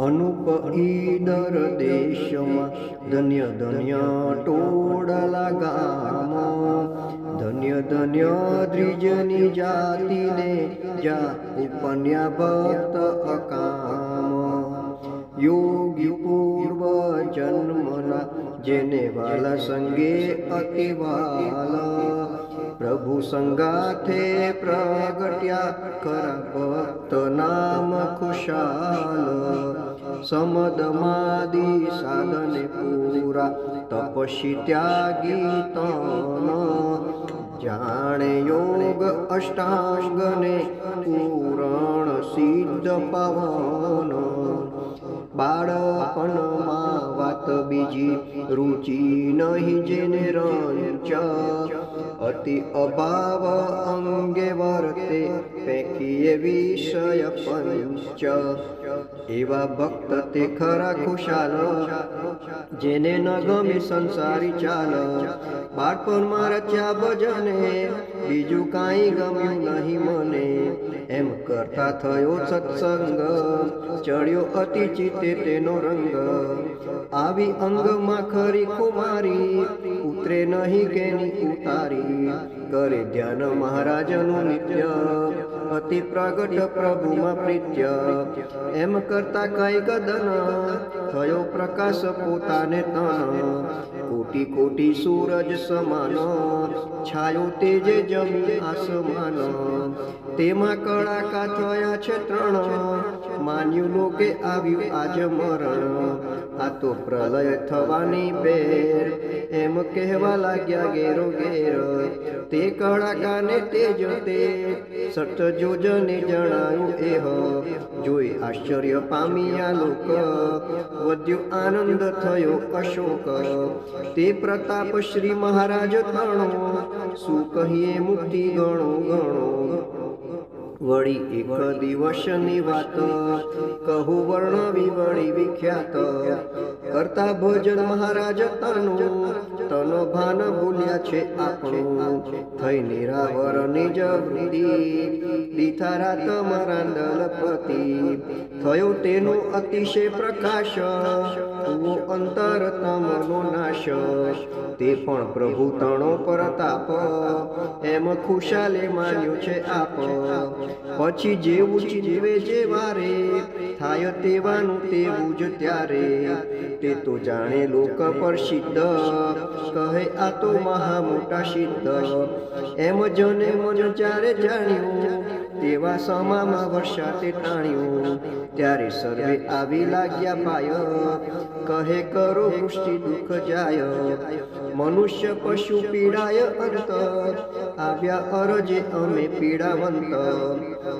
અનુપ ઈદર દેશમાં ધન્ય ધન્ય ટોડલા ગામ, ધન્ય ધન્ય દ્વિજની જાતિને જા ઉપન્યા ભક્ત અકામ. યોગી પૂર્વ જન્મના જેને વાલા સંગે અતિ પ્રભુ સંગાથે પ્રગટ્યા ખરા ભક્ત નામ ખુશાલ. સમદમાદી સાધને પૂરા તપસી ત્યાગી તન. જાણે યોગ અષ્ટાંગને પૂરણ સિદ્ધ પવન. બાળપણમાં વાત બીજી રુચિ નહીં જેને રંચ. અતિ અભાવ અંગે વર્તે પૈકી વિષય પંચ. એવા ભક્ત તે ખરા ખુશાલ. જેને ન ગમે સંસારી ચાલ. બાળપણમાં રચ્યા ભજને, બીજું કાંઈ ગમ્યું નહીં મને. એમ કરતા થયો સત્સંગ. ચડ્યો અતિ ચિત્તે તેનો રંગ. આવી અંગમાં ખરી કુમારી ઉતરે નહીં કેની ઉતારી કરે ધ્યાન મહારાજનું નિત્ય. અતિ પ્રગટ પ્રભુમાં પ્રીત્ય. એમ કરતા કઈ ગદન થયો પ્રકાશ પોતાને તન કોટી કોટી સૂરજ સમાન, છાયો તેજે જમી આસમાન. તેમાં કળાકા થયા છે ત્રણ માન્યું લોકે આવ્યું આજ મરણ. તો પ્રલય થવાની બેર. એમ કહેવા લાગ્યા ગેરો ઘેર તે કડાકાને તેજ તે સત જોજને જણાયું એહ જોઈ આશ્ચર્ય પામ્યા લોક. વધ્યો આનંદ થયો અશોક. તે પ્રતાપ શ્રી મહારાજ તણો. શું કહીએ મુક્તિ ગણો ગણો. વળી એક દિવસની વાત કહું વર્ણવી વળી વિખ્યાત. કરતા ભજન મહારાજ તનું તનો ભાન ભૂલ્યા છે આપણું. થઈ નિરાવર નિજ વૃદ્ધિ. દીથા રાત મારા દલપતિ થયો તેનો અતિશય પ્રકાશ. વો અંતર તમનો નાશ. તે પણ પ્રભુ તણો પરતાપ એમ ખુશાલે માન્યું છે આપ. પછી જેવું જીવે જે વારે. થાય તેવાનું તેવું જ ત્યારે તે તો જાણે લોક પર સિદ્ધ કહે, આ તો મહા મોટા સિદ્ધ. એમ જને મન જ્યારે જાણ્યું, તેવા સમામાં વર્ષાતે તાણ્યું ત્યારે સર્વે આવી લાગ્યા પાય, કહે કરો પુષ્ટિ દુઃખ જાય, મનુષ્ય પશુ પીડાય અંત આવ્યા અરજે અમે પીડાવંત,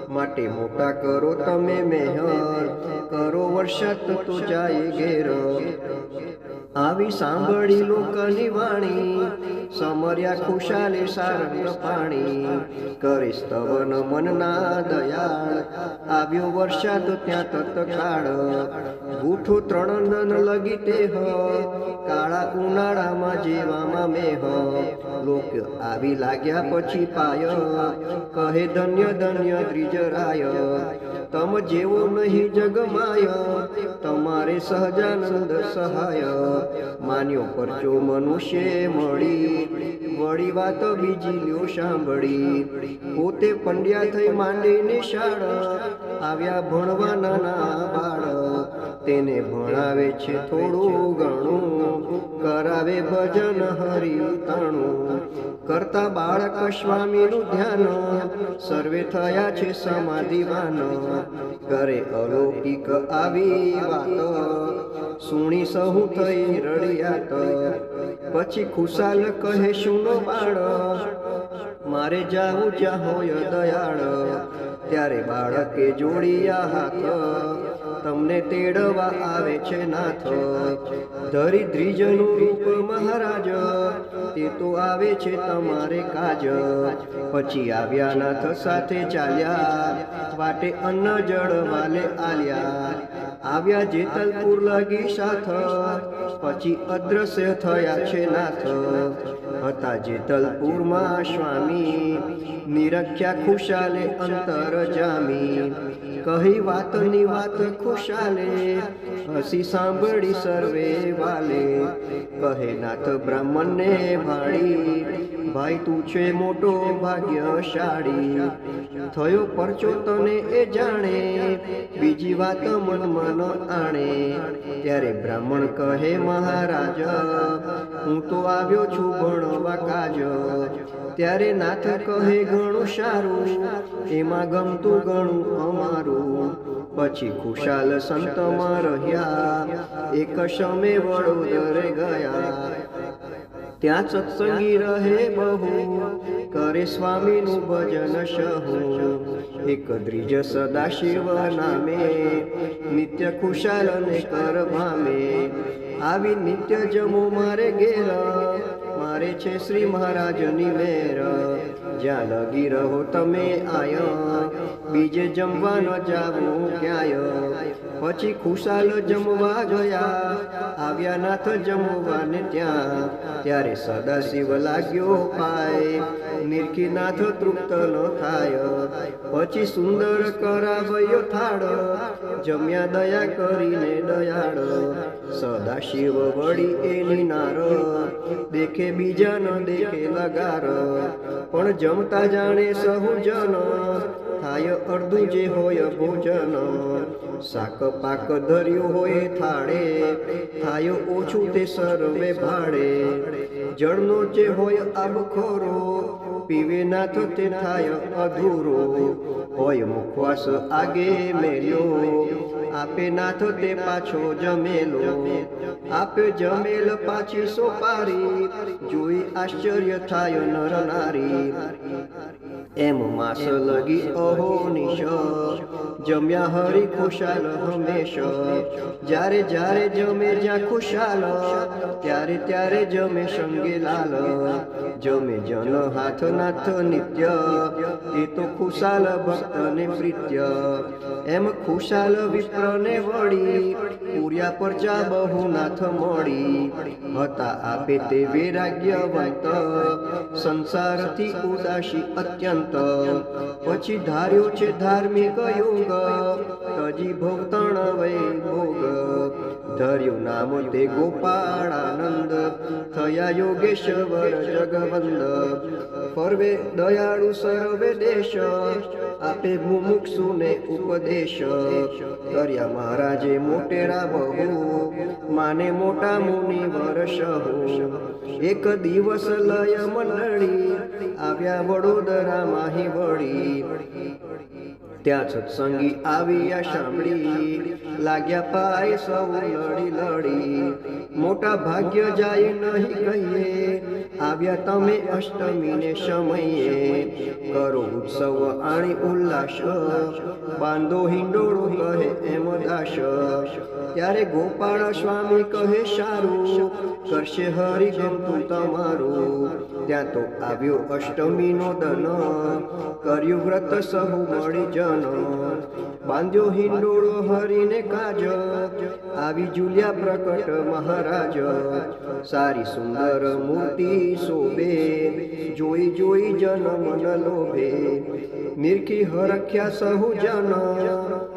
માટે મોટા કરો તમે મેહર, કરો વરસાદ તો જાય ઘેર. આવી સાંભળી લોકની વાણી સમર્યા ખુશાલે સારંગ પાણી. કરી સ્તવન મનના દયાળ. આવ્યો વરસાદ ત્યાં તત્કાળ. ગૂઠો ત્રણ દન લગી તે હ. કાળા ઉનાળામાં જેવામાં મેહ. લોક આવી લાગ્યા પછી પાય. કહે ધન્ય ધન્ય દ્રિજરાય તમ જેવો નહીં જગમાય. તમારે સહજાનંદ સહાય. માન્યો પરચો મનુષ્ય મળી. વળી વાતો બીજી લ્યો સાંભળી. પોતે પંડ્યા થઈ માંડી નિશાળ આવ્યા ભણવા નાના બાળક તેને ભણાવે છે થોડું ઘણું, કરાવે ભજન હરી તાણું કરતા બાળક સ્વામીનું ધ્યાન, સર્વે થયા છે સમાધિવાન. કરે અલૌકિક આવી વાત સુણી સહુ થઈ રડિયાત પછી ખુશાલ કહે શું બાળ, મારે જાવું જ્યાં હોય દયાળ. ત્યારે બાળકે જોડિયા હાથ તમને તેડવા આવે છે નાથ. ધરી દ્રિજનું રૂપ મહારાજ, તે તો આવે છે તમારે કાજ. પછી આવ્યા નાથ સાથે ચાલ્યા, વાટે અન્ન જળ વાલે આલ્યા. આવ્યા જેતલપુર લાગી સાથ પછી અદ્રશ્ય થયા છે નાથ હતા જેતલપુરમાં સ્વામી. નિરખ્યા ખુશાલે અંતર જામી. કહી વાતની વાત ખુશાલે, હસી સાંભળી સર્વે વાલે. કહે નાથ બ્રાહ્મણને ભાળી ભાઈ તું છે મોટો ભાગ્યશાળી. થયો પરચો તને એ જાણે, બીજી વાત મનમાં ન આણે. ત્યારે બ્રાહ્મણ કહે, મહારાજ હું તો આવ્યો છું ભણવા કાજ ત્યારે નાથ કહે ઘણું સારું, એમાં ગમતું ઘણું અમારું. પછી ખુશાલ સંતમાં રહ્યા, એક સમય વડોદરે ગયા. ત્યાં સત્સંગી રહે બહુ, કરે સ્વામીનું ભજન શહુ એક દ્રિજ સદાશિવ નામે, નિત્ય ખુશાલ અને કર ભામે. આવી નિત્ય જમો મારે ઘેર મારે છે શ્રી મહારાજની વેર. જ્યાં લગી રહો તમે આય બીજે જમવા ન જાવું ક્યાંય. પછી ખુશાલ જમવા ગયા. આવ્યા નાથ જમવાને ત્યાં ત્યારે સદાશિવ લાગ્યો પાય નિરખીનાથ તૃપ્ત ન થાય. પછી સુંદર કરાવ્યો થાળ. જમ્યા દયા કરીને દયાળ. સદાશિવ વળી એની નાર. દેખે બીજા ન દેખે લગાર. પણ જમતા જાણે સહુ જન થાય અડધું જે હોય ભોજન. શાક પાક ધર્યું હોય થાળે, થાય ઓછું તે સર્વે ભાડે જળનો જે હોય આબખોરો પીવે ના તે થાય અધૂરો. હોય મુખવાસ આગે મેલ્યો, આપે ના તે પાછો જમેલો. આપે જમેલ પાછી સોપારી, જોઈ આશ્ચર્ય થાય નર નારી. એમ માસ લગી અહો નિશ જમ્યા હરી ખુશાલ હંમેશ જ્યારે જ્યારે જમે જ્યાં ખુશાલ ત્યારે ત્યારે જમે સંગે લાલ જમે જન હાથ નાથ નિત્ય એ તો ખુશાલ ભક્તને પ્રિત્ય એમ ખુશાલ વિપ્રને વળી પૂર્યા પરચા બહુ નાથ મળી હતા આપે તે વૈરાગ્યવંત સંસારથી ઉદાસી અત્યંત પછી ધાર્યો છે ધાર્મિક યુગ, તજી ભોગતણ વૈ ભોગ। ધર્યું નામ તે ગોપાળાનંદ, થયા યોગેશ્વર જગવંદ। ફરવે દયાળુ સર્વે દેશ, આપે મુમુક્ષુને ઉપદેશ। કર્યા મહારાજે મોટેરા બહુ, માને મોટા મુનિ વર્ષ એક દિવસ લય મંડળી આવ્યા વડોદરા માહી વળી. ત્યાં સત્સંગી આવ્યા સાંભળી, લાગ્યા પાય સૌ લડી લડી. મોટા ભાગ્ય જાય નહીં કહીએ આવ્યા તમે અષ્ટમીને સમયે. કરો ઉત્સવ આણી ઉલ્લાસ. બાંધો હિંડોળો કહે એમ દાસ. ત્યારે ગોપાળ સ્વામી કહે સારું, કરશે હરિ ગમતું તમારું. ત્યાં તો આવ્યો અષ્ટમીનો દન. કર્યું વ્રત સહુ મળી જન બાંધ્યો હિંડોળો હરીને કાજ. આવી જુલિયા પ્રકટ મહારાજ. સારી સુંદર મૂર્તિ શોભે, જોઈ જોઈ જન મન લોભે. નિરખી હરખ્યા સહુ જન,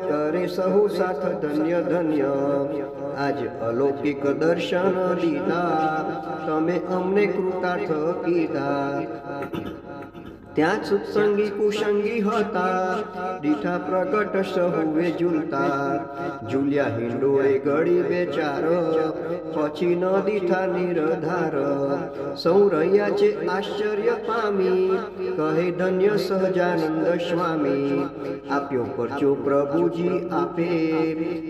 કરે સહુ સાથ ધન્ય ધન્ય. આજ અલૌકિક દર્શન દીધા તમે અમને કૃતાર્થ કીધા. ત્યાં સત્સંગી કુસંગી હતા. દીઠા પ્રગટ સહુએ ઝૂલતા. ઝૂલ્યા હિંડોળે ગળી બેચાર. પછી ન દીઠા નિરધાર. સૌ રહ્યા છે આશ્ચર્ય પામી. કહે ધન્ય સહજાનંદ સ્વામી. આપ્યો પરચો પ્રભુજી આપે.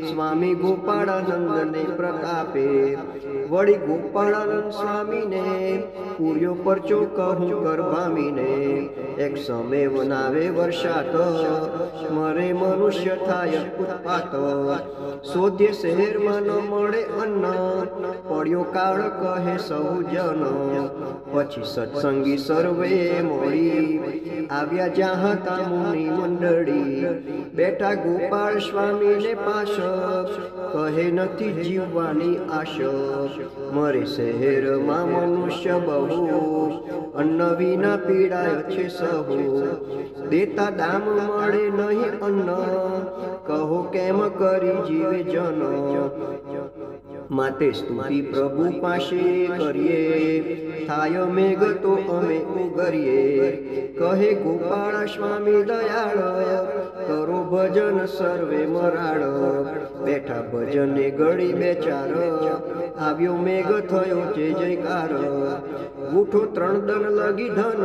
સ્વામી ગોપાળાનંદને પ્રતાપે. વળી ગોપાળાનંદ સ્વામીને પૂર્યો પરચો કહું કરભામીને એક સમય વનાવે વર્ષાત, મરે મનુષ્ય થાય ઉત્પાત. શોધ્ય શહેરમાં ન મળે અન્ન, પડ્યો કાળ કહે સૌ જન પછી સત્સંગી સર્વે મળી આવ્યા જ્યાં હતા મુનિ મંડળી. બેઠા ગોપાળ સ્વામીને પાસ કહે નથી જીવવાની આશ મરે શહેરમાં મનુષ્ય બહુ અન્ન વિના પીડાય છે સહુ. દેતા દામ મળે નહીં અન્ન, કહો કેમ કરી જીવે જન? માતે સ્તુતિ પ્રભુ પાસે કરીએ. થાય મેઘ તો અમે ઉગરીએ કહે, ગોપાળ સ્વામી દયાળ, કરો ભજન સર્વે મરાળ. બેઠા ભજને ગળી બેચાર આવ્યો મેઘ થયો જય જયકાર. ઉઠો ત્રણ દન લગી ધન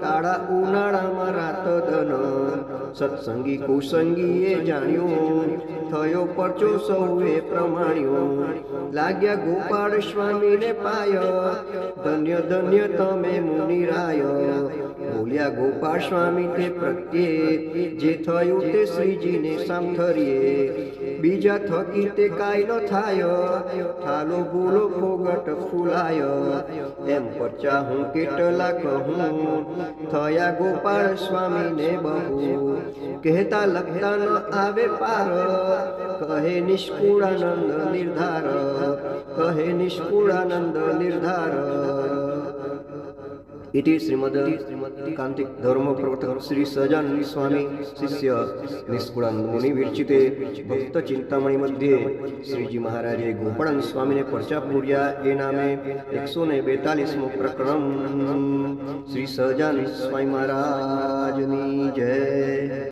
કાળા ઉનાળામાં રાત ધન સત્સંગી કુસંગીએ જાણ્યું, થયો પરચો સૌએ પ્રમાણ્યો. લાગ્યા ગોપાળ સ્વામીને પાય, ધન્ય ધન્ય તમે મુનિરાય. બોલ્યા ગોપાળ સ્વામી, તે પ્રત્યે જે થયું તે શ્રીજીને સામથરીએ બીજા થકી તે કાંઈ ન થાય. થાલો ભૂલો ફોગટ ફૂલાય. એમ પરચા હું કેટલા કહું થયા ગોપાળ સ્વામીને બહુ. કહેતા લખતા ન આવે પાર. કહે નિષ્કુળાનંદ નિર્ધાર. કહે નિષ્કુળાનંદ નિર્ધાર. ઇતિ શ્રીમદ કાંતિક ધર્મ પ્રવર્તક શ્રી સજાન સ્વામી શિષ્ય નિષ્કુળાનંદ મુનિ વિરચિતે ભક્ત ચિંતામણી મધ્યે શ્રીજી મહારાજે ગોપાળન સ્વામીને પરચા પૂર્યા એ નામે એકસો ને બેતાલીસમો પ્રકરણ શ્રી સજાન સ્વામી મહારાજની જય